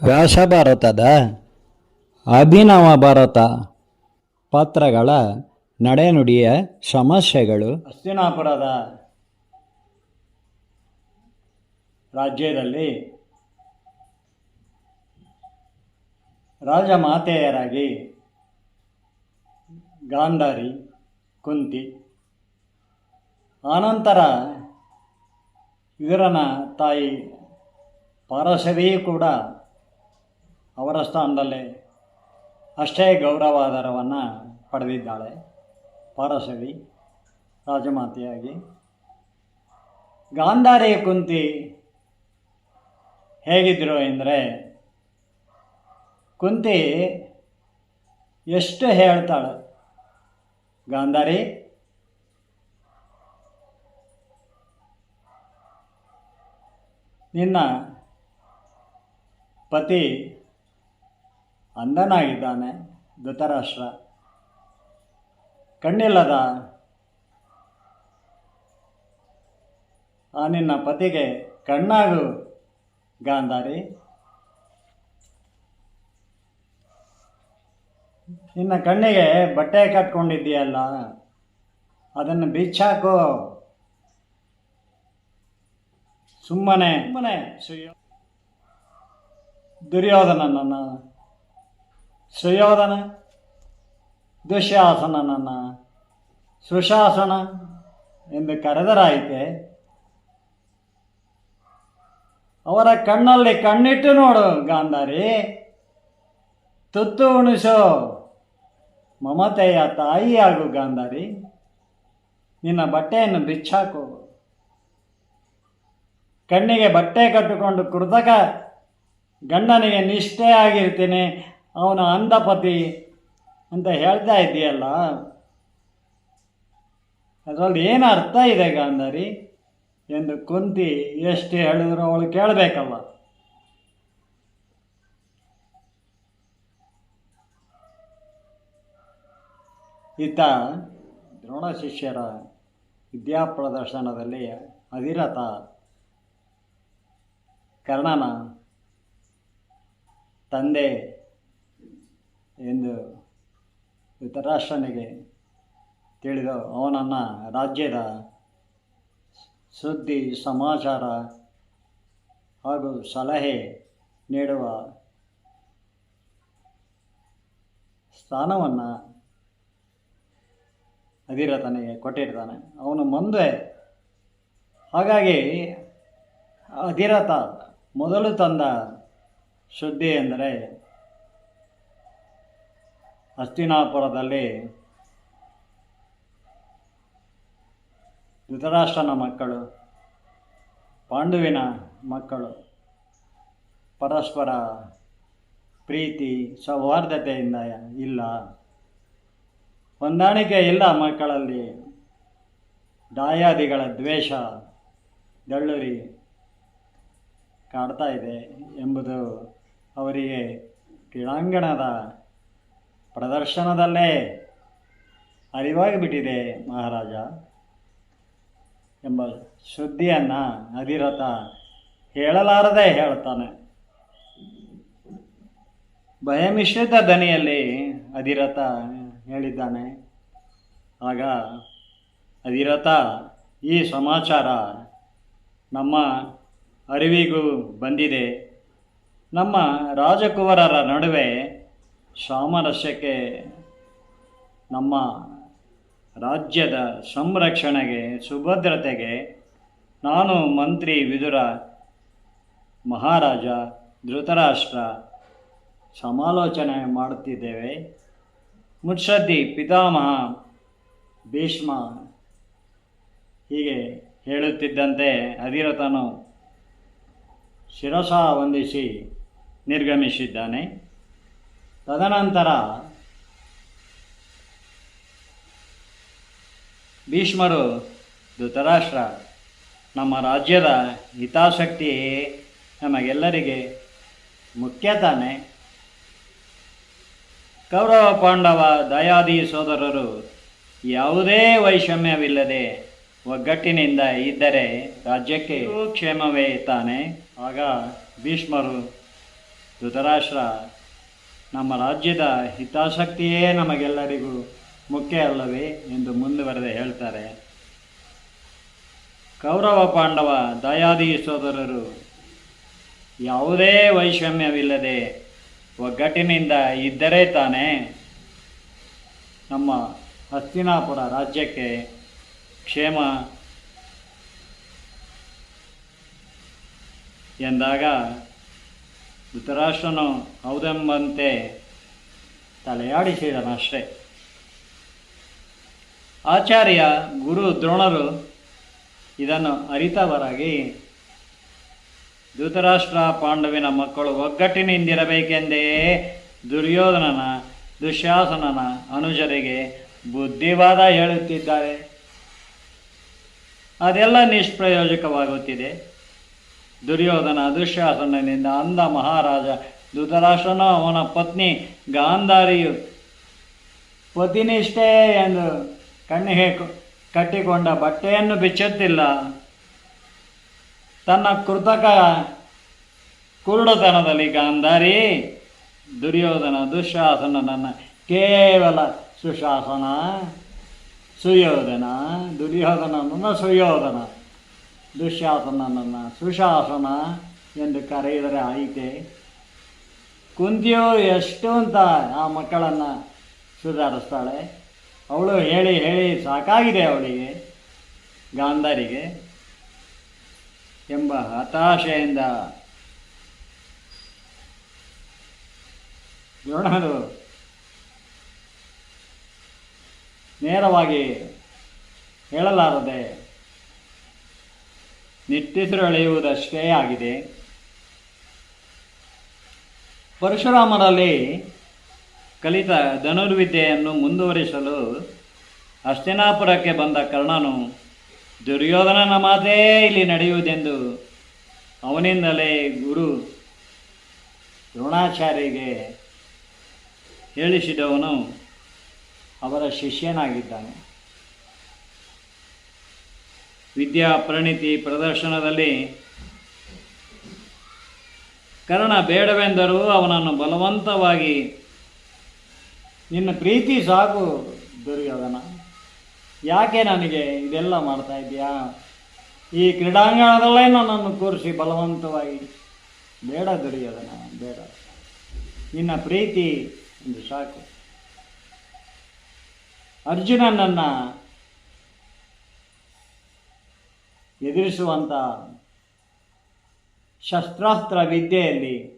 ವ್ಯಾಸ ಭಾರತದ ಅಭಿನವ ಭಾರತ ಪಾತ್ರಗಳ ನಡೆನುಡಿಯ ಸಮಸ್ಯೆಗಳು ಹಸ್ತಿನಾಪುರದ ರಾಜ್ಯದಲ್ಲಿ ರಾಜಮಾತೆಯರಾಗಿ ಗಾಂಧಾರಿ, ಕುಂತಿ ಆನಂತರ ಇವರನ ತಾಯಿ ಪಾರಸವಿಯೂ ಕೂಡ ಅವರ ಸ್ಥಾನದಲ್ಲಿ ಅಷ್ಟೇ ಗೌರವಾಧಾರವನ್ನು ಪಡೆದಿದ್ದಾಳೆ. ಪಾರಸವಿ, ರಾಜಮಾತೆಯಾಗಿ. ಗಾಂಧಾರಿ ಕುಂತಿ ಹೇಗಿದ್ದರು ಎಂದರೆ, ಕುಂತಿ ಎಷ್ಟು ಹೇಳ್ತಾಳೆ? ಗಾಂಧಾರಿ, ನಿನ್ನ ಪತಿ ಅಂಧನಾಗಿದ್ದಾನೆ ಧೃತರಾಷ್ಟ್ರ. ಕಣ್ಣಿಲ್ಲದ ಆ ನಿನ್ನ ಪತಿಗೆ ಕಣ್ಣಾಗು ಗಾಂಧಾರಿ. ನಿನ್ನ ಕಣ್ಣಿಗೆ ಬಟ್ಟೆ ಕಟ್ಕೊಂಡಿದ್ದೀಯಲ್ಲ ಅದನ್ನು ಬಿಚ್ಚಾಕೋ. ಸುಮ್ಮನೆ. ಸುಮ್ಮನೆ. ದುರ್ಯೋಧನ ದುರ್ಯೋಧನನನ್ನು ಸುಯೋಧನ ದುಶ್ಯಾಸನನನ್ನು ಸುಶಾಸನ ಎಂದು ಕರೆದರಾಯಿತೆ. ಅವರ ಕಣ್ಣಲ್ಲಿ ಕಣ್ಣಿಟ್ಟು ನೋಡು ಗಾಂಧಾರಿ. ತುತ್ತು ಉಣಿಸೋ ಮಮತೆಯ ತಾಯಿಯಾಗು ಗಾಂಧಾರಿ. ನಿನ್ನ ಬಟ್ಟೆಯನ್ನು ಬಿಚ್ಚಾಕು. ಕಣ್ಣಿಗೆ ಬಟ್ಟೆ ಕಟ್ಟಿಕೊಂಡು ಕೃತಕ ಗಂಡನಿಗೆ ನಿಷ್ಠೆ ಆಗಿರ್ತೀನಿ ಅವನ ಅಂಧಪತಿ ಅಂತ ಹೇಳ್ತಾ ಇದೆಯಲ್ಲ? ಅದರಲ್ಲಿ ಏನು ಅರ್ಥ ಇದೆ ಗಾಂಧಾರಿ? ಎಂದು ಕುಂತಿ ಎಷ್ಟು ಹೇಳಿದ್ರು ಅವಳು ಕೇಳಬೇಕಲ್ಲ. ಈತ ದ್ರೋಣ ಶಿಷ್ಯರ ಪ್ರದರ್ಶನದಲ್ಲಿ ಅಧಿರಥ ಕರ್ಣನ ತಂದೆ ಎಂದು ಧೃತರಾಷ್ಟ್ರನಿಗೆ ತಿಳಿದು ಅವನನ್ನು ರಾಜ್ಯದ ಸುದ್ದಿ, ಸಮಾಚಾರ ಹಾಗೂ ಸಲಹೆ ನೀಡುವ ಸ್ಥಾನವನ್ನು ಅಧಿರಥನಿಗೆ ಕೊಟ್ಟಿರ್ತಾನೆ. ಅವನು ಮುಂದೆ. ಹಾಗಾಗಿ ಅಧಿರಥ ಮೊದಲು ತಂದ ಸುದ್ದಿ ಎಂದರೆ ಹಸ್ತಿನಾಪುರದಲ್ಲಿ ಧೃತರಾಷ್ಟ್ರನ ಮಕ್ಕಳು, ಪಾಂಡುವಿನ ಮಕ್ಕಳು, ಪರಸ್ಪರ ಪ್ರೀತಿ, ಸೌಹಾರ್ದತೆಯಿಂದ ಇಲ್ಲ. ಹೊಂದಾಣಿಕೆ ಇಲ್ಲ ಮಕ್ಕಳಲ್ಲಿ. ದಾಯಾದಿಗಳ ದ್ವೇಷ ದಳ್ಳುರಿ ಕಾಡ್ತಾ ಇದೆ ಎಂಬುದು ಅವರಿಗೆ ಕ್ರೀಡಾಂಗಣದ ಪ್ರದರ್ಶನದಲ್ಲೇ ಅರಿವಾಗಿಬಿಟ್ಟಿದೆ ಮಹಾರಾಜ ಎಂಬ ಸುದ್ದಿಯನ್ನು ಅಧಿರಥ ಹೇಳಲಾರದೆ ಹೇಳ್ತಾನೆ. ಭಯಮಿಶ್ರಿತ ದನಿಯಲ್ಲಿ ಅಧಿರಥ ಹೇಳಿದ್ದಾನೆ. ಆಗ ಅಧಿರಥ, ಈ ಸಮಾಚಾರ ನಮ್ಮ ಅರಿವಿಗೂ ಬಂದಿದೆ. ನಮ್ಮ ರಾಜಕುವರರ ನಡುವೆ ಸಾಮರಸ್ಯಕ್ಕೆ ನಮ್ಮ ರಾಜ್ಯದ ಸಂರಕ್ಷಣೆಗೆ, ಸುಭದ್ರತೆಗೆ ನಾನು ಮಂತ್ರಿ ವಿದುರ, ಮಹಾರಾಜ, ಧೃತರಾಷ್ಟ್ರ ಸಮಾಲೋಚನೆ ಮಾಡುತ್ತಿದ್ದೇವೆ. ಮುತ್ಸದ್ದಿ ಪಿತಾಮಹ ಭೀಷ್ಮ ಹೀಗೆ ಹೇಳುತ್ತಿದ್ದಂತೆ ಅಧಿರಥನು ಶಿರಸ ವಂದಿಸಿ ನಿರ್ಗಮಿಸಿದ್ದಾನೆ. ತದನಂತರ ಭೀಷ್ಮರು ಧೃತರಾಷ್ಟ್ರ, ನಮ್ಮ ರಾಜ್ಯದ ಹಿತಾಸಕ್ತಿ ನಮಗೆಲ್ಲರಿಗೆ ಮುಖ್ಯ ತಾನೆ. ಕೌರವ ಪಾಂಡವ ದಯಾದಿ ಸೋದರರು ಯಾವುದೇ ವೈಷಮ್ಯವಿಲ್ಲದೆ ಒಗ್ಗಟ್ಟಿನಿಂದ ಇದ್ದರೆ ರಾಜ್ಯಕ್ಕೆ ಕ್ಷೇಮವೇ ತಾನೆ. ಆಗ ಭೀಷ್ಮರು ಧೃತರಾಷ್ಟ್ರ ನಮ್ಮ ರಾಜ್ಯದ ಹಿತಾಸಕ್ತಿಯೇ ನಮಗೆಲ್ಲರಿಗೂ ಮುಖ್ಯ ಅಲ್ಲವೇ ಎಂದು ಮುಂದುವರೆದು ಹೇಳ್ತಾರೆ. ಕೌರವ ಪಾಂಡವ ದಯಾದಿ ಸೋದರರು, ಯಾವುದೇ ವೈಷಮ್ಯವಿಲ್ಲದೆ ಒಗ್ಗಟ್ಟಿನಿಂದ ಇದ್ದರೆ ತಾನೇ ನಮ್ಮ ಹಸ್ತಿನಾಪುರ ರಾಜ್ಯಕ್ಕೆ ಕ್ಷೇಮ ಎಂದಾಗ ಧೃತರಾಷ್ಟ್ರನು ಹೌದೆಂಬಂತೆ ತಲೆಯಾಡಿಸಿದನಷ್ಟೇ ಆಚಾರ್ಯ ಗುರು ದ್ರೋಣರು ಇದನ್ನು ಅರಿತವರಾಗಿ, ಧೃತರಾಷ್ಟ್ರ ಪಾಂಡವಿನ ಮಕ್ಕಳು ಒಗ್ಗಟ್ಟಿನಿಂದಿರಬೇಕೆಂದೇ ದುರ್ಯೋಧನನ ದುಶಾಸನನ ಅನುಜರಿಗೆ ಬುದ್ಧಿವಾದ ಹೇಳುತ್ತಿದ್ದಾರೆ. ಅದೆಲ್ಲ ನಿಷ್ಪ್ರಯೋಜಕವಾಗುತ್ತಿದೆ. ದುರ್ಯೋಧನ ದುಶ್ಯಾಸನನಿಂದ ಅಂದ ಮಹಾರಾಜ ಧೃತರಾಷ್ಟ್ರನು ಅವನ ಪತ್ನಿ ಗಾಂಧಾರಿಯು ಪತಿನಿಷ್ಠೆ ಎಂದು ಕಣ್ಣಿಗೆ ಕಟ್ಟಿಕೊಂಡ ಬಟ್ಟೆಯನ್ನು ಬಿಚ್ಚುತ್ತಿಲ್ಲ. ತನ್ನ ಕೃತಕ ಕುರುಡುತನದಲ್ಲಿ ಗಾಂಧಾರಿ, ದುರ್ಯೋಧನ ದುಶ್ಯಾಸನನನ್ನು ಕೇವಲ ಸುಶಾಸನ, ಸುಯೋಧನ ದುರ್ಯೋಧನನನ್ನು ಸುಯೋಧನ. ದುಶ್ಯಾಸನನನ್ನು ಸುಶಾಸನ ಎಂದು ಕರೆಯಿದರೆ ಐತೆ ಕುಂತಿಯು ಎಷ್ಟು ಅಂತ ಆ ಮಕ್ಕಳನ್ನು ಸುಧಾರಿಸ್ತಾಳೆ? ಅವಳು ಹೇಳಿ ಹೇಳಿ ಸಾಕಾಗಿದೆ ಅವಳಿಗೆ, ಗಾಂಧಾರಿಗೆ ಎಂಬ ಹತಾಶೆಯಿಂದ. ದ್ರೋಣರು ನೇರವಾಗಿ ಹೇಳಲಾರದೆ ನಿಟ್ಟಿಸಿರೆಳೆಯುವುದಷ್ಟೇ ಆಗಿದೆ. ಪರಶುರಾಮರಲ್ಲಿ ಕಲಿತ ಧನುರ್ವಿದ್ಯೆಯನ್ನು ಮುಂದುವರಿಸಲು ಹಸ್ತಿನಾಪುರಕ್ಕೆ ಬಂದ ಕರ್ಣನು ದುರ್ಯೋಧನನ ಮಾತೇ ಇಲ್ಲಿ ನಡೆಯುವುದೆಂದು ಅವನಿಂದಲೇ ಗುರು ದ್ರೋಣಾಚಾರ್ಯಗೆ ಹೇಳಿಸಿದವನು ಅವರ ಶಿಷ್ಯನಾಗಿದ್ದಾನೆ. ವಿದ್ಯಾ ಪರಿಣಿತಿ ಪ್ರದರ್ಶನದಲ್ಲಿ ಕರ್ಣ ಬೇಡವೆಂದರೂ ಅವನನ್ನು ಬಲವಂತವಾಗಿ ನಿನ್ನ ಪ್ರೀತಿ ಸಾಕು ದುರ್ಯೋಧನ. ಯಾಕೆ ನನಗೆ ಇದೆಲ್ಲ ಮಾಡ್ತಾ ಇದೆಯಾ ಈ ಕ್ರೀಡಾಂಗಣದಲ್ಲೇ ನನ್ನನ್ನು ಕೂರಿಸಿ ಬಲವಂತವಾಗಿ. ಬೇಡ ದುರ್ಯೋಧನ, ಬೇಡ. ನಿನ್ನ ಪ್ರೀತಿ ಒಂದು ಸಾಕು. ಅರ್ಜುನನನ್ನು ಎದುರಿಸುವಂಥ ಶಸ್ತ್ರಾಸ್ತ್ರ ವಿದ್ಯೆಯಲ್ಲಿ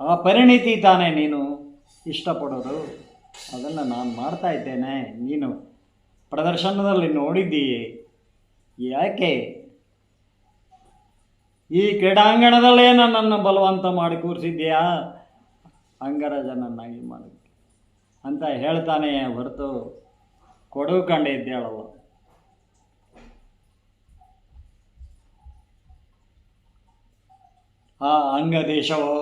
ಆ ಪರಿಣಿತಿ ತಾನೇ ನೀನು ಇಷ್ಟಪಡೋದು. ಅದನ್ನು ನಾನು ಮಾಡ್ತಾ ಇದ್ದೇನೆ. ನೀನು ಪ್ರದರ್ಶನದಲ್ಲಿ ನೋಡಿದ್ದೀಯೆ. ಯಾಕೆ? ಈ ಕ್ರೀಡಾಂಗಣದಲ್ಲೇ ನನ್ನನ್ನು ಬಲವಂತ ಮಾಡಿ ಕೂರಿಸಿದ್ದೀಯಾ? ಅಂಗರಾಜನನ್ನಾಗಿ ಮಾಡಿ. ಅಂತ ಹೇಳ್ತಾನೆ ಹೊರತು ಕೊಡು ಕಂಡಿದ್ದೇಳಲ್ಲ ಆ ಅಂಗ ದೇಶವೋ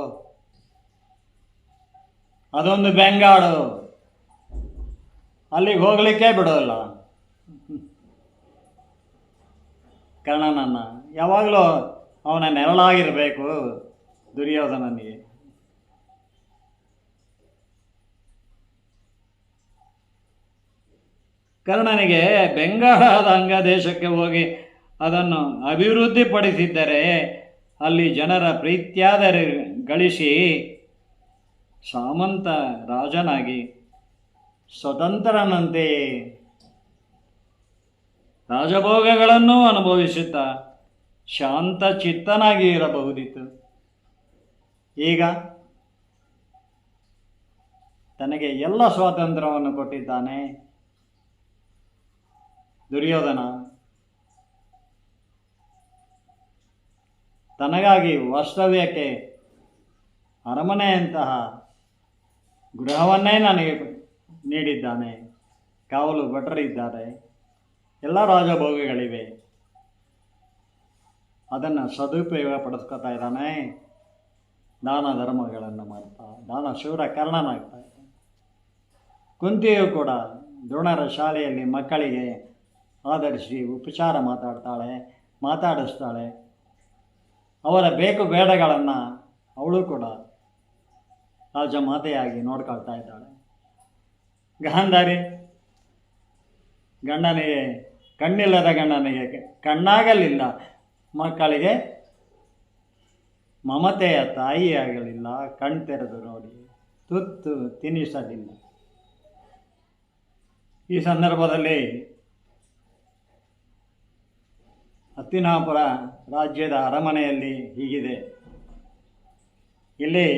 ಅದೊಂದು ಬೆಂಗಾಡು. ಅಲ್ಲಿಗೆ ಹೋಗಲಿಕ್ಕೆ ಬಿಡೋಲ್ಲ. ಕರ್ಣನನ್ನು ಯಾವಾಗಲೂ ಅವನ ನೆರಳಾಗಿರಬೇಕು ದುರ್ಯೋಧನನಿಗೆ. ಕರ್ಣನಿಗೆ ಬೆಂಗಾಳದ ಅಂಗದೇಶಕ್ಕೆ ಹೋಗಿ ಅದನ್ನು ಅಭಿವೃದ್ಧಿಪಡಿಸಿದ್ದರೆ ಅಲ್ಲಿ ಜನರ ಪ್ರೀತ್ಯಾದರೆ ಗಳಿಸಿ ಸಾಮಂತ ರಾಜನಾಗಿ ಸ್ವತಂತ್ರನಂತೆ ರಾಜಭೋಗಗಳನ್ನು ಅನುಭವಿಸುತ್ತಾ ಶಾಂತ ಚಿತ್ತನಾಗಿ ಇರಬಹುದಿತ್ತು. ಈಗ ತನಗೆ ಎಲ್ಲ ಸ್ವಾತಂತ್ರ್ಯವನ್ನು ಕೊಟ್ಟಿದ್ದಾನೆ ದುರ್ಯೋಧನ. ತನಗಾಗಿ ವಾಸ್ತವ್ಯಕ್ಕೆ ಅರಮನೆಯಂತಹ ಗೃಹವನ್ನೇ ನನಗೆ ನೀಡಿದ್ದಾನೆ. ಕಾವಲು ಭಟರಿದ್ದಾರೆ ಎಲ್ಲ ರಾಜಭೋಗಿಗಳಿವೆ. ಅದನ್ನು ಸದುಪಯೋಗ ಪಡಿಸ್ಕೊತಾ ಇದ್ದಾನೆ. ದಾನ ಧರ್ಮಗಳನ್ನು ಮಾಡ್ತಾ, ದಾನ ಶೂರ ಕರ್ಣನಾಗ್ತಾ ಇದ್ದಾನೆ. ಕುಂತಿಯು ಕೂಡ ದ್ರೋಣರ ಶಾಲೆಯಲ್ಲಿ ಮಕ್ಕಳಿಗೆ ಆಧರಿಸಿ ಉಪಚಾರ ಮಾತಾಡ್ತಾಳೆ, ಮಾತಾಡಿಸ್ತಾಳೆ. ಅವರ ಬೇಕು ಬೇಡಗಳನ್ನು ಅವಳು ಕೂಡ ರಾಜಮಾತೆಯಾಗಿ ನೋಡ್ಕೊಳ್ತಾ ಇದ್ದಾಳೆ. ಗಾಂಧಾರಿ ಗಂಡನಿಗೆ, ಕಣ್ಣಿಲ್ಲದ ಗಂಡನಿಗೆ, ಕಣ್ಣಾಗಲಿಲ್ಲ. ಮಕ್ಕಳಿಗೆ ಮಮತೆಯ ತಾಯಿಯಾಗಲಿಲ್ಲ. ಕಣ್ ತೆರೆದು ನೋಡಿ, ತುತ್ತು ತಿನ್ನಿಸಲಿಲ್ಲ ಈ ಸಂದರ್ಭದಲ್ಲಿ ಹತ್ತಿನಾಪುರ ರಾಜ್ಯದ ಅರಮನೆಯಲ್ಲಿ ಹೀಗಿದೆ. ಇಲ್ಲಿ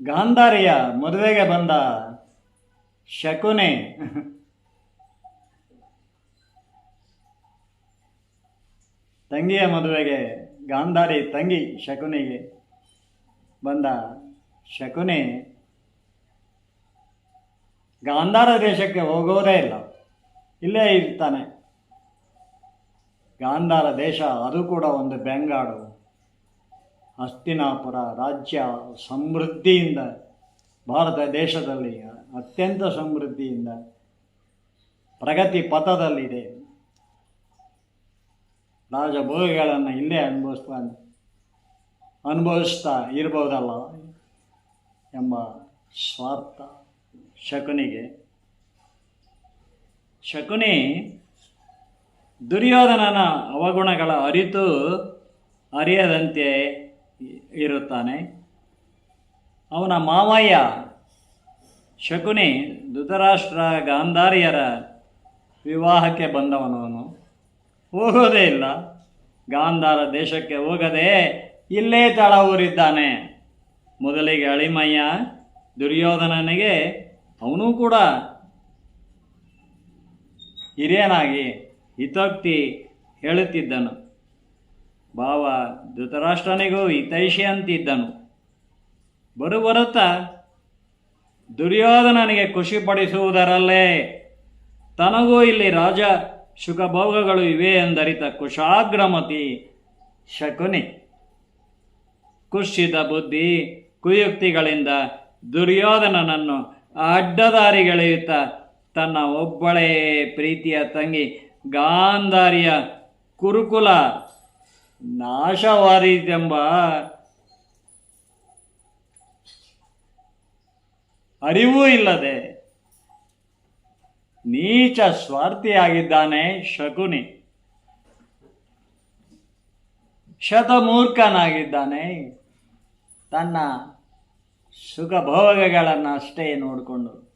ಗಾಂಧಾರಿಯ ಮದುವೆಗೆ ಬಂದ ಶಕುನೆ ತಂಗಿಯ ಮದುವೆಗೆ, ಗಾಂಧಾರಿ ತಂಗಿ ಶಕುನಿಗೆ ಬಂದ ಶಕುನಿ ಗಾಂಧಾರ ದೇಶಕ್ಕೆ ಹೋಗೋದೇ ಇಲ್ಲ. ಇಲ್ಲೇ ಇರ್ತಾನೆ. ಗಾಂಧಾರ ದೇಶ, ಅದು ಕೂಡ ಒಂದು ಬೆಂಗಾಡು. ಹಸ್ತಿನಾಪುರ ರಾಜ್ಯ ಸಮೃದ್ಧಿಯಿಂದ, ಭಾರತ ದೇಶದಲ್ಲಿ ಅತ್ಯಂತ ಸಮೃದ್ಧಿಯಿಂದ, ಪ್ರಗತಿ ಪಥದಲ್ಲಿದೆ. ರಾಜಭೋಗಿಗಳನ್ನು ಇಲ್ಲೇ ಅನುಭವಿಸ್ತಾ ಅನುಭವಿಸ್ತಾ ಇರ್ಬೋದಲ್ಲ ಎಂಬ ಸ್ವಾರ್ಥ ಶಕುನಿಗೆ. ಶಕುನಿ ದುರ್ಯೋಧನನ ಅವಗುಣಗಳ ಅರಿತು ಅರಿಯದಂತೆ ಇರುತ್ತಾನೆ. ಅವನ ಮಾವಯ್ಯ ಶಕುನಿ ಧೃತರಾಷ್ಟ್ರ ಗಾಂಧಾರಿಯರ ವಿವಾಹಕ್ಕೆ ಬಂದವನವನು ಹೋಗೋದೇ ಇಲ್ಲ. ಗಾಂಧಾರ ದೇಶಕ್ಕೆ ಹೋಗದೆ ಇಲ್ಲೇ ತಳ ಊರಿದ್ದಾನೆ ಮೊದಲಿಗೆ ಅಳಿಮಯ್ಯ ದುರ್ಯೋಧನನಿಗೆ ಅವನೂ ಕೂಡ ಹಿರಿಯನಾಗಿ ಹಿತೋಕ್ತಿ ಹೇಳುತ್ತಿದ್ದನು. ಭಾವ ಧೃತರಾಷ್ಟ್ರನಿಗೂ ಹಿತೈಷಿ ಅಂತಿದ್ದನು ಬರುಬರುತ್ತ ದುರ್ಯೋಧನನಿಗೆ ಖುಷಿಪಡಿಸುವುದರಲ್ಲೇ ತನಗೂ ಇಲ್ಲಿ ರಾಜ ಸುಖಭೋಗಗಳು ಇವೆ ಎಂದರಿತ ಕುಶಾಗ್ರಮತಿ ಶಕುನಿ. ಕುಶಿತ ಬುದ್ಧಿ ಕುಯುಕ್ತಿಗಳಿಂದ ದುರ್ಯೋಧನನನ್ನು ಅಡ್ಡದಾರಿಗೆಳೆಯುತ್ತ ತನ್ನ ಒಬ್ಬಳೇ ಪ್ರೀತಿಯ ತಂಗಿ ಗಾಂಧಾರಿಯ ಕುರುಕುಲ ನಾಶವಾದೀತೆಂಬ ಅರಿವೂ ಇಲ್ಲದೆ ನೀಚ ಸ್ವಾರ್ಥಿಯಾಗಿದ್ದಾನೆ ಶಕುನಿ. ಶತಮೂರ್ಖನಾಗಿದ್ದಾನೆ. ತನ್ನ ಸುಖ ಭೋಗಗಳನ್ನು ಅಷ್ಟೇ ನೋಡಿಕೊಂಡು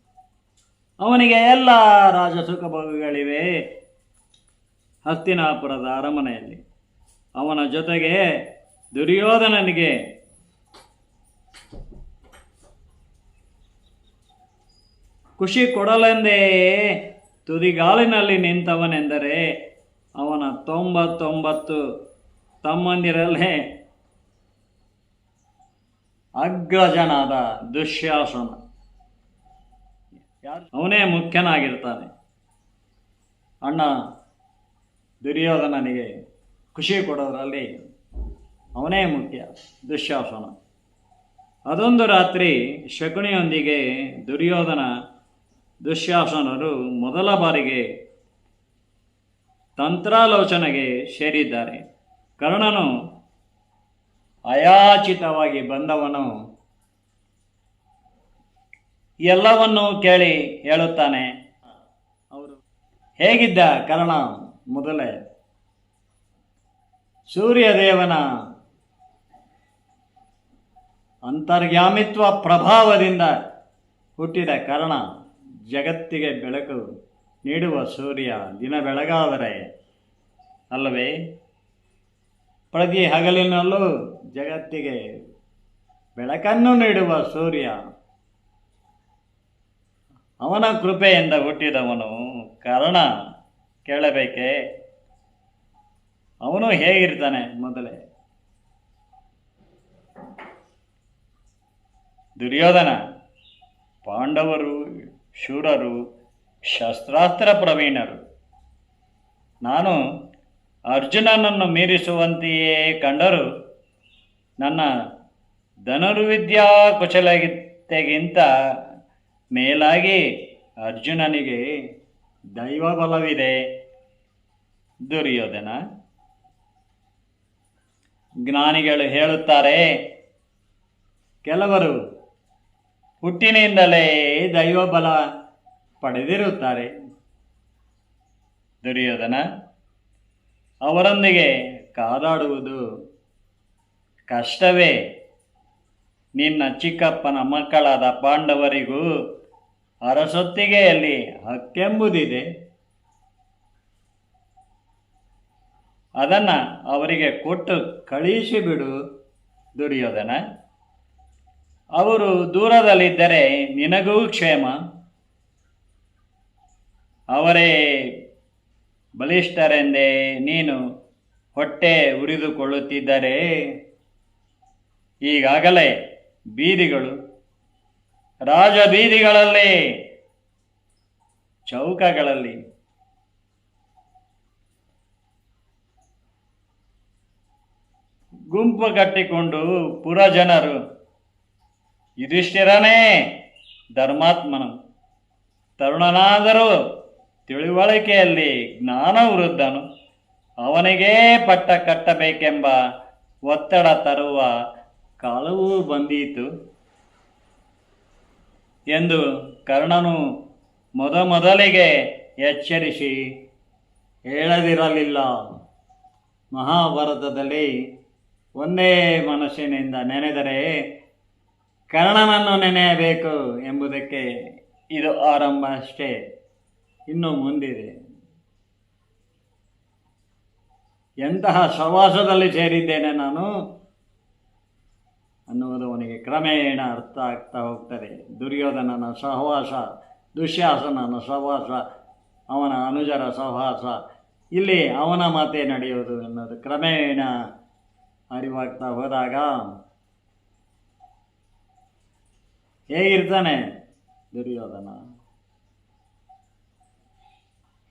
ಅವನಿಗೆ ಎಲ್ಲ ರಾಜ ಸುಖ ಭೋಗಗಳಿವೆ ಹಸ್ತಿನಾಪುರದ ಅರಮನೆಯಲ್ಲಿ. ಅವನ ಜೊತೆಗೆ ದುರ್ಯೋಧನನಿಗೆ ಖುಷಿ ಕೊಡಲೆಂದೇ ತುದಿಗಾಲಿನಲ್ಲಿ ನಿಂತವನೆಂದರೆ ಅವನ ತೊಂಬತ್ತೊಂಬತ್ತು ತಮ್ಮಂದಿರಲ್ಲೇ ಅಗ್ರಜನಾದ ದುಶ್ಯಾಸನ ಅವನೇ ಮುಖ್ಯನಾಗಿರ್ತಾನೆ. ಅಣ್ಣ ದುರ್ಯೋಧನನಿಗೆ ಖುಷಿ ಕೊಡೋದರಲ್ಲಿ ಅವನೇ ಮುಖ್ಯ ದುಶ್ಯಾಸನ. ಅದೊಂದು ರಾತ್ರಿ ಶಕುನಿಯೊಂದಿಗೆ ದುರ್ಯೋಧನ ದುಶ್ಯಾಸನರು ಮೊದಲ ಬಾರಿಗೆ ತಂತ್ರಾಲೋಚನೆಗೆ ಸೇರಿದ್ದಾರೆ. ಕರ್ಣನು ಅಯಾಚಿತವಾಗಿ ಬಂದವನು. ಎಲ್ಲವನ್ನೂ ಕೇಳಿ ಹೇಳುತ್ತಾನೆ. ಅವರು ಹೇಗಿದ್ದ ಕರ್ಣ? ಮೊದಲೇ. ಸೂರ್ಯದೇವನ ಅಂತರ್ಯಾಮಿತ್ವ ಪ್ರಭಾವದಿಂದ ಹುಟ್ಟಿದ ಕರ್ಣ ಜಗತ್ತಿಗೆ ಬೆಳಕು ನೀಡುವ ಸೂರ್ಯ ದಿನ ಬೆಳಗಾದರೆ, ಅಲ್ಲವೇ? ಪ್ರತಿ ಹಗಲಿನಲ್ಲೂ ಜಗತ್ತಿಗೆ ಬೆಳಕನ್ನು ನೀಡುವ ಸೂರ್ಯ ಅವನ ಕೃಪೆಯಿಂದ ಹುಟ್ಟಿದವನು ಕರ್ಣ. ಕೇಳಬೇಕೆ? ಅವನು ಹೇಗಿರ್ತಾನೆ ಮೊದಲೇ? ದುರ್ಯೋಧನ, ಪಾಂಡವರು, ಶೂರರು, ಶಸ್ತ್ರಾಸ್ತ್ರ ಪ್ರವೀಣರು, ನಾನು ಅರ್ಜುನನನ್ನು ಮೀರಿಸುವಂತೆಯೇ ಕಂಡರು ನನ್ನ ಧನುರ್ವಿದ್ಯಾ ಕುಶಲತೆಗಿಂತ ಮೇಲಾಗಿ ಅರ್ಜುನನಿಗೆ ದೈವ ಬಲವಿದೆ ದುರ್ಯೋಧನ. ಜ್ಞಾನಿಗಳು ಹೇಳುತ್ತಾರೆ, ಕೆಲವರು ಹುಟ್ಟಿನಿಂದಲೇ ದೈವಬಲ ಪಡೆದಿರುತ್ತಾರೆ. ದುರ್ಯೋಧನ, ಅವರೊಂದಿಗೆ ಕಾದಾಡುವುದು ಕಷ್ಟವೇ. ನಿನ್ನ ಚಿಕ್ಕಪ್ಪನ ಮಕ್ಕಳಾದ ಪಾಂಡವರಿಗೂ ಅರಸೊತ್ತಿಗೆಯಲ್ಲಿ ಹಕ್ಕೆಂಬುದಿದೆ. ಅದನ್ನು ಅವರಿಗೆ ಕೊಟ್ಟು ಕಳಿಸಿಬಿಡು ದುರ್ಯೋಧನ. ಅವರು ದೂರದಲ್ಲಿದ್ದರೆ ನಿನಗೂ ಕ್ಷೇಮ. ಅವರೇ ಬಲಿಷ್ಠರೆಂದೇ ನೀನು ಹೊಟ್ಟೆ ಉರಿದುಕೊಳ್ಳುತ್ತಿದ್ದರೆ, ಈಗಾಗಲೇ ಬೀದಿಗಳು ರಾಜ ಬೀದಿಗಳಲ್ಲಿ ಚೌಕಗಳಲ್ಲಿ ಗುಂಪು ಕಟ್ಟಿಕೊಂಡು ಪುರಜನರು ಯುಧಿಷ್ಠಿರನೇ, ಧರ್ಮಾತ್ಮನು. ತರುಣನಾದರೂ ತಿಳುವಳಿಕೆಯಲ್ಲಿ ಜ್ಞಾನವೃದ್ಧನು. ಅವನಿಗೇ ಪಟ್ಟ ಕಟ್ಟಬೇಕೆಂಬ ಒತ್ತಡ ತರುವ ಕಾಲವೂ ಬಂದೀತು. ಎಂದು ಕರ್ಣನು ಮೊದಮೊದಲಿಗೆ ಎಚ್ಚರಿಸಿ ಹೇಳದಿರಲಿಲ್ಲ. ಮಹಾಭಾರತದಲ್ಲಿ ಒಂದೇ ಮನಸ್ಸಿನಿಂದ ನೆನೆದರೆ ಕರ್ಣನನ್ನು ನೆನೆಯಬೇಕು ಎಂಬುದಕ್ಕೆ ಇದು ಆರಂಭ ಅಷ್ಟೇ. ಇನ್ನು ಮುಂದಿದೆ. ಎಂತಹ ಸವಾಸದಲ್ಲಿ ಸೇರಿದ್ದೇನೆ ನಾನು ಅನ್ನುವುದು ಅವನಿಗೆ ಕ್ರಮೇಣ ಅರ್ಥ ಆಗ್ತಾ ಹೋಗ್ತದೆ. ದುರ್ಯೋಧನನ ಸಹವಾಸ, ದುಶ್ಯಾಸನನ ಸಹವಾಸ, ಅವನ ಅನುಜರ ಸಹವಾಸ, ಇಲ್ಲಿ ಅವನ ಮಾತೇ ನಡೆಯೋದು ಅನ್ನೋದು ಕ್ರಮೇಣ ಅರಿವಾಗ್ತಾ ಹೋದಾಗ ಹೇಗಿರ್ತಾನೆ? ದುರ್ಯೋಧನ.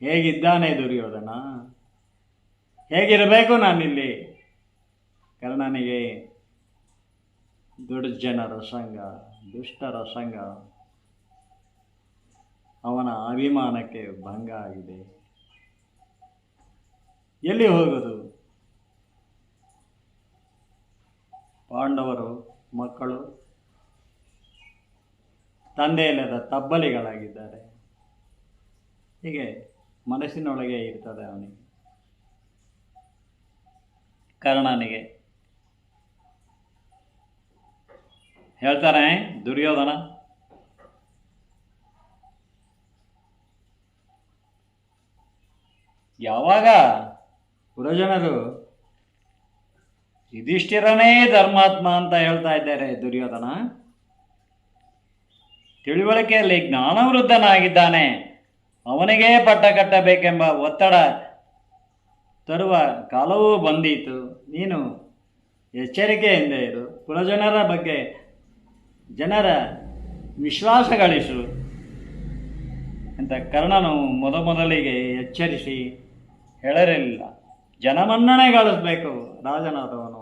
ಹೇಗಿದ್ದಾನೆ ದುರ್ಯೋಧನ? ಹೇಗಿರಬೇಕು ನಾನಿಲ್ಲಿ? ಕರ್ಣನಿಗೆ ದುರ್ಜನರ ಸಂಘ ದುಷ್ಟರ ಸಂಘ ಅವನ ಅಭಿಮಾನಕ್ಕೆ ಭಂಗ ಆಗಿದೆ. ಎಲ್ಲಿ ಹೋಗೋದು? ಪಾಂಡವರು ಮಕ್ಕಳು ತಂದೆಯಲ್ಲದ ತಬ್ಬಲಿಗಳಾಗಿದ್ದಾರೆ. ಹೀಗೆ ಮನಸ್ಸಿನೊಳಗೆ ಇರ್ತದೆ ಅವನಿಗೆ. ಕರ್ಣನಿಗೆ. ಹೇಳ್ತಾರೆ ದುರ್ಯೋಧನ. ಯಾವಾಗ ಪುರಜನರು ಯುಧಿಷ್ಠಿರನೇ ಧರ್ಮಾತ್ಮ ಅಂತ ಹೇಳ್ತಾ ಇದ್ದಾರೆ ದುರ್ಯೋಧನ. ತಿಳುವಳಿಕೆಯಲ್ಲಿ ಜ್ಞಾನವೃದ್ಧನಾಗಿದ್ದಾನೆ. ಅವನಿಗೇ ಪಟ್ಟ ಕಟ್ಟಬೇಕೆಂಬ ಒತ್ತಡ ತರುವ ಕಾಲವೂ ಬಂದೀತು. ನೀನು ಎಚ್ಚರಿಕೆಯಿಂದ ಇರು. ಪುರಜನರ ಬಗ್ಗೆ ಜನರ ವಿಶ್ವಾಸ ಗಳಿಸು ಅಂತ ಕರ್ಣನು ಮೊದಮೊದಲಿಗೆ ಎಚ್ಚರಿಸಿ ಹೇಳಿರಲಿಲ್ಲ ಜನಮನ್ನಣೆ ಗಳಿಸ್ಬೇಕು ರಾಜನಾದವನು.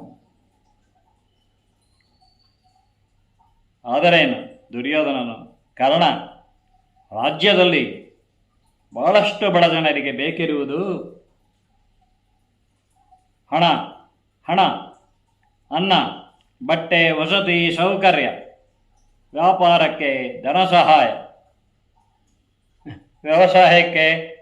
ಆದರೇನು ದುರ್ಯೋಧನನು, ಕರ್ಣ, ರಾಜ್ಯದಲ್ಲಿ ಬಹಳಷ್ಟು ಬಡ ಜನರಿಗೆ ಬೇಕಿರುವುದು? ಹಣ ಹಣ, ಅನ್ನ, ಬಟ್ಟೆ, ವಸತಿ, ಸೌಕರ್ಯ, ವ್ಯಾಪಾರಕ್ಕೆ ಧನ ಸಹಾಯ ವ್ಯವಸಾಯಕ್ಕೆ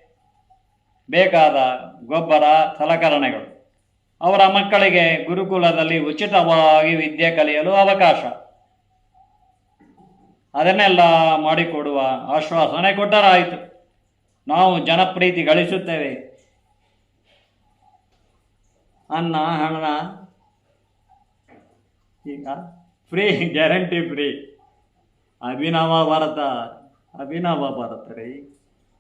ಬೇಕಾದ ಗೊಬ್ಬರ, ಸಲಕರಣೆಗಳು. ಅವರ ಮಕ್ಕಳಿಗೆ ಗುರುಕುಲದಲ್ಲಿ ಉಚಿತವಾಗಿ ವಿದ್ಯೆ ಕಲಿಯಲು ಅವಕಾಶ. ಅದನ್ನೆಲ್ಲ ಮಾಡಿಕೊಡುವ ಆಶ್ವಾಸನೆ ಕೊಟ್ಟರಾಯಿತು. ನಾವು ಜನಪ್ರೀತಿ ಗಳಿಸುತ್ತೇವೆ. ಅನ್ನ ಹಣ ಈಗ free guarantee free Abhinava Bharata Abhinava Bharata ರೀ.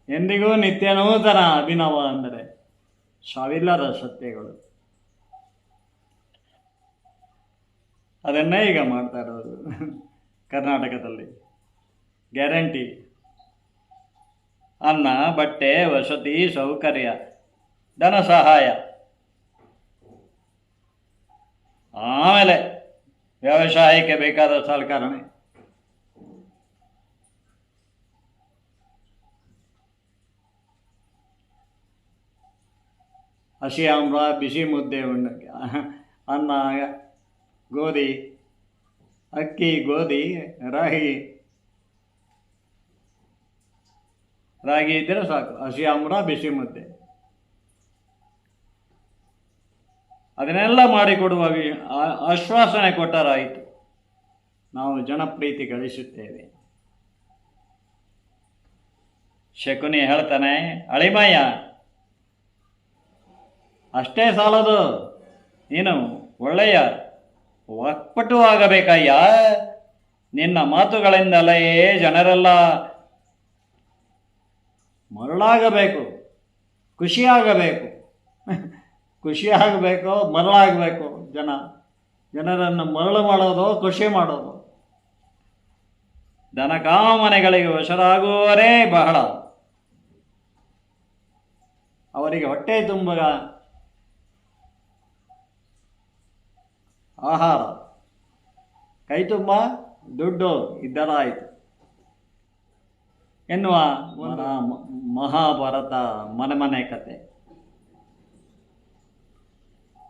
ಎಂದಿಗೂ ನಿತ್ಯ ನೂತನ ಅಭಿನವ ಅಂದರೆ ಸಾವಿಲ್ಲದ ಸತ್ಯಗಳು. ಅದನ್ನೇ ಈಗ ಮಾಡ್ತಾ ಇರೋದು ಕರ್ನಾಟಕದಲ್ಲಿ. ಗ್ಯಾರಂಟಿ ಅನ್ನ ಬಟ್ಟೆ ವಸತಿ ಸೌಕರ್ಯ ಧನ ಸಹಾಯ ಆಮೇಲೆ ವ್ಯವಸಾಯಕ್ಕೆ ಬೇಕಾದ ಸಲಕರಣೆ ಹಸಿ ಆಮ್ರ ಬಿಸಿ ಮುದ್ದೆ ಉಣ್ಣಕ್ಕೆ ಅನ್ನ ಗೋಧಿ ಅಕ್ಕಿ ಗೋಧಿ ರಾಗಿ ರಾಗಿ ಇದ್ದರೆ ಸಾಕು. ಹಸಿ ಆಮ್ರ, ಬಿಸಿ ಮುದ್ದೆ. ಅದನ್ನೆಲ್ಲ ಮಾಡಿಕೊಡುವಾಗ ಆಶ್ವಾಸನೆ ಕೊಟ್ಟರಾಯಿತು ನಾವು ಜನಪ್ರೀತಿ ಗಳಿಸುತ್ತೇವೆ. ಶಕುನಿ ಹೇಳ್ತಾನೆ, ಅಳಿಮಯ್ಯ, ಅಷ್ಟೇ ಸಾಲದು. ನೀನು ಒಳ್ಳೆಯ ವಾಕ್ಪಟು ಆಗಬೇಕಯ್ಯ ನಿನ್ನ ಮಾತುಗಳಿಂದಲೇ ಜನರೆಲ್ಲ ಮರಳಾಗಬೇಕು. ಖುಷಿಯಾಗಬೇಕು. ಖುಷಿಯಾಗಬೇಕು, ಮರಳಾಗಬೇಕು. ಜನ, ಜನರನ್ನು ಮರಳು ಮಾಡೋದು, ಖುಷಿ ಮಾಡೋದು. ದನಕಾಮನೆಗಳಿಗೆ ವಶರಾಗುವವರೇ ಬಹಳ. ಅವರಿಗೆ ಹೊಟ್ಟೆ ತುಂಬ ಆಹಾರ. ಕೈ ತುಂಬ ದುಡ್ಡು ಇದ್ದರಾಯಿತು ಎನ್ನುವ ಮಹಾಭಾರತ ಮನೆಮನೆ ಮನೆ ಕತೆ.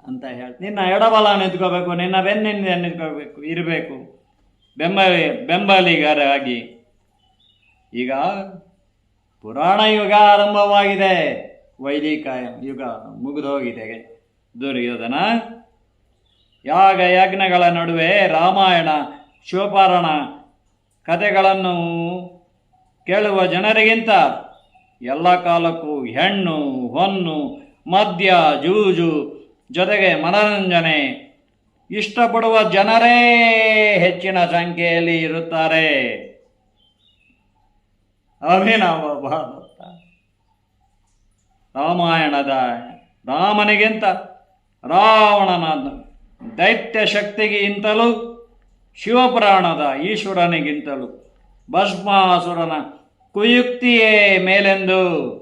ಅಂತ ಹೇಳಿ ನಿನ್ನ ಎಡಬಲ ನಿಂತ್ಕೋಬೇಕು ನಿನ್ನ ಬೆನ್ನಿಂದ ನಿಂತ್ಕೋಬೇಕು ಇರಬೇಕು. ಬೆಂಬಲಿ ಬೆಂಬಲಿಗರಾಗಿ. ಈಗ ಪುರಾಣ ಯುಗ ಆರಂಭವಾಗಿದೆ. ವೈದಿಕ ಯುಗ ಮುಗಿದೋಗಿದೆ. ದುರ್ಯೋಧನ, ಯಾಗ ಯಜ್ಞಗಳ ನಡುವೆ ರಾಮಾಯಣ, ಶಿವಪಾರಣ ಕಥೆಗಳನ್ನು ಕೇಳುವ ಜನರಿಗಿಂತ ಎಲ್ಲ ಕಾಲಕ್ಕೂ ಹೆಣ್ಣು, ಹೊನ್ನು, ಮದ್ಯ, ಜೂಜು ಜೊತೆಗೆ ಮನರಂಜನೆ ಇಷ್ಟಪಡುವ ಜನರೇ ಹೆಚ್ಚಿನ ಸಂಖ್ಯೆಯಲ್ಲಿ ಇರುತ್ತಾರೆ. ಅಭಿನವ ಭಾರತ ರಾಮಾಯಣದ ರಾಮನಿಗಿಂತ ರಾವಣನ ದೈತ್ಯ ಶಕ್ತಿಗಿಂತಲೂ ಶಿವಪುರಾಣದ ಈಶ್ವರನಿಗಿಂತಲೂ ಭಸ್ಮಾಸುರನ ಕುಯುಕ್ತಿಯೇ ಮೇಲೆಂದು.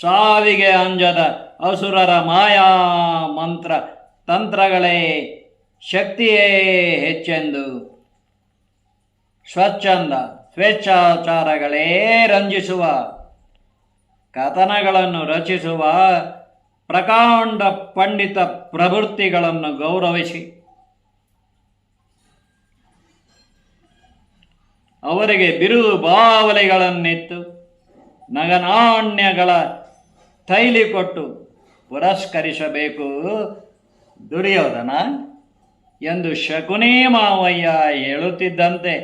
ಸಾವಿಗೆ ಅಂಜದ ಅಸುರರ ಮಾಯಾ ಮಂತ್ರ ತಂತ್ರಗಳೇ ಶಕ್ತಿಯೇ ಹೆಚ್ಚೆಂದು. ಸ್ವಚ್ಛಂದ ಸ್ವೇಚ್ಛಾಚಾರಗಳೇ ರಂಜಿಸುವ. ಕಥನಗಳನ್ನು ರಚಿಸುವ ಪ್ರಕಾಂಡ ಪಂಡಿತ ಪ್ರವೃತ್ತಿಗಳನ್ನು ಗೌರವಿಸಿ. ಅವರಿಗೆ ಬಿರುದು ಬಾವಲಿಗಳನ್ನಿತ್ತು. ನಗನಾಣ್ಯಗಳ ತೈಲಿ ಕೊಟ್ಟು ಪುರಸ್ಕರಿಸಬೇಕು. ದುರ್ಯೋಧನ ಎಂದು ಶಕುನಿ ಮಾವಯ್ಯ ಹೇಳುತ್ತಿದ್ದಂತೆ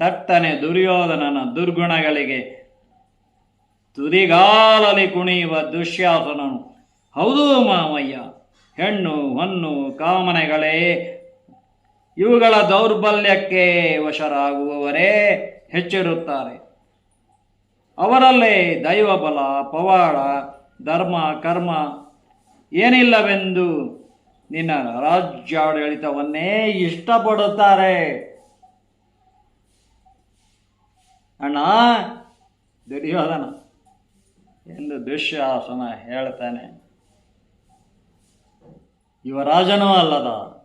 ತಟ್ಟನೆ ದುರ್ಯೋಧನನ ದುರ್ಗುಣಗಳಿಗೆ ತುದಿಗಾಲಲಿ ಕುಣಿಯುವ ದುಶ್ಯಾಸನನು. ಹೌದು ಮಾವಯ್ಯ, ಹೆಣ್ಣು ಹೊನ್ನು ಕಾಮನೆಗಳೇ ಇವುಗಳ ದೌರ್ಬಲ್ಯಕ್ಕೆ ವಶರಾಗುವವರೇ ಹೆಚ್ಚಿರುತ್ತಾರೆ. ಅವರಲ್ಲೇ ದೈವಬಲ, ಪವಾಡ, ಧರ್ಮ, ಕರ್ಮ ಏನಿಲ್ಲವೆಂದು ನಿನ್ನ ರಾಜ್ಯಾಡಳಿತವನ್ನೇ ಇಷ್ಟಪಡುತ್ತಾರೆ. ಅಣ್ಣ, ದುರ್ಯೋಧನ ಎಂದು ದುಶ್ಯಾಸನ ಹೇಳ್ತಾನೆ. ಯುವರಾಜನೂ ಅಲ್ಲದ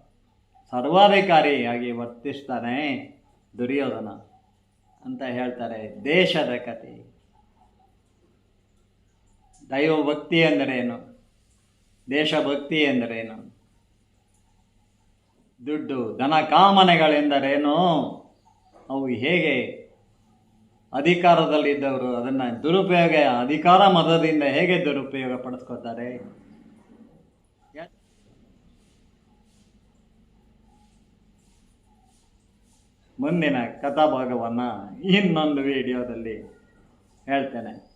ಸರ್ವಾಧಿಕಾರಿಯಾಗಿ ವರ್ತಿಸ್ತಾನೆ ದುರ್ಯೋಧನ ಅಂತ ಹೇಳ್ತಾರೆ ದೇಶದ ಕತೆ ದೈವಭಕ್ತಿ ಎಂದರೇನು? ದೇಶಭಕ್ತಿ ಎಂದರೇನು? ದುಡ್ಡು, ಧನ ಕಾಮನೆಗಳೆಂದರೇನು? ಅವು ಹೇಗೆ ಅಧಿಕಾರದಲ್ಲಿದ್ದವರು ಅದನ್ನು ದುರುಪಯೋಗ, ಅಧಿಕಾರ ಮತದಿಂದ ಹೇಗೆ ದುರುಪಯೋಗ ಪಡಿಸ್ಕೊತಾರೆ ಮುಂದಿನ ಕಥಾಭಾಗವನ್ನು ಇನ್ನೊಂದು ವಿಡಿಯೋದಲ್ಲಿ ಹೇಳ್ತೇನೆ.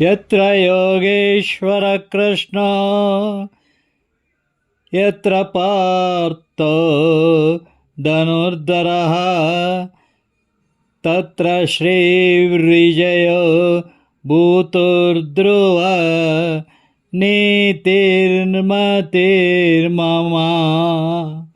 यत्र योगेश्वरकृष्णो यत्र पार्थो धनुर्धरः तत्र श्रीविजयो भूतुर्ध्रुव नीतिर्मतिर्मम